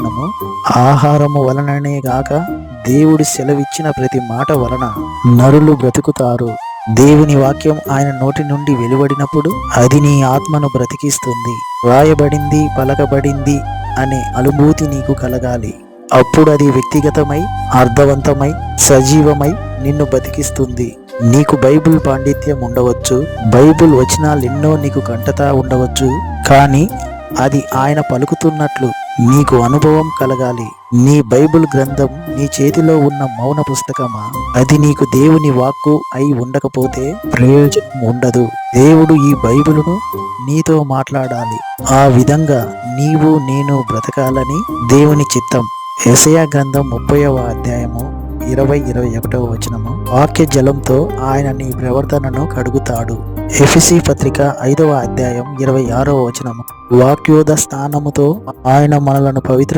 వచనము ఆహారము వలననే గాక దేవుడు సెలవిచ్చిన ప్రతి మాట వలన నరులు బ్రతుకుతారు. దేవుని వాక్యం ఆయన నోటి నుండి వెలువడినప్పుడు అది నీ ఆత్మను బ్రతికిస్తుంది. రాయబడింది పలకబడింది అనే అనుభూతి నీకు కలగాలి. అప్పుడు అది వ్యక్తిగతమై అర్థవంతమై సజీవమై నిన్ను బతికిస్తుంది నీకు బైబుల్ పాండిత్యం ఉండవచ్చు. బైబిల్ వచనాలెన్నో నీకు కంటతా ఉండవచ్చు. కానీ అది ఆయన పలుకుతున్నట్లు నీకు అనుభవం కలగాలి. నీ బైబిల్ గ్రంథం నీ చేతిలో ఉన్న మౌన పుస్తకమా? అది నీకు దేవుని వాక్కు అయి ఉండకపోతే ప్రయోజనం ఉండదు. దేవుడు ఈ బైబిలును నీతో మాట్లాడాలి. ఆ విధంగా నీవు నేను బ్రతకాలని దేవుని చిత్తం. ఎసయా గ్రంథం ముప్పైవ అధ్యాయము ఇరవై ఇరవై ఒకటవ వచనము. వాక్య జలంతో ఆయన నీ ప్రవర్తనను కడుగుతాడు. ఎఫిసి పత్రిక ఐదవ అధ్యాయం ఇరవై ఆరవ వచనము. వాక్యోద స్థానముతో ఆయన మనలను పవిత్ర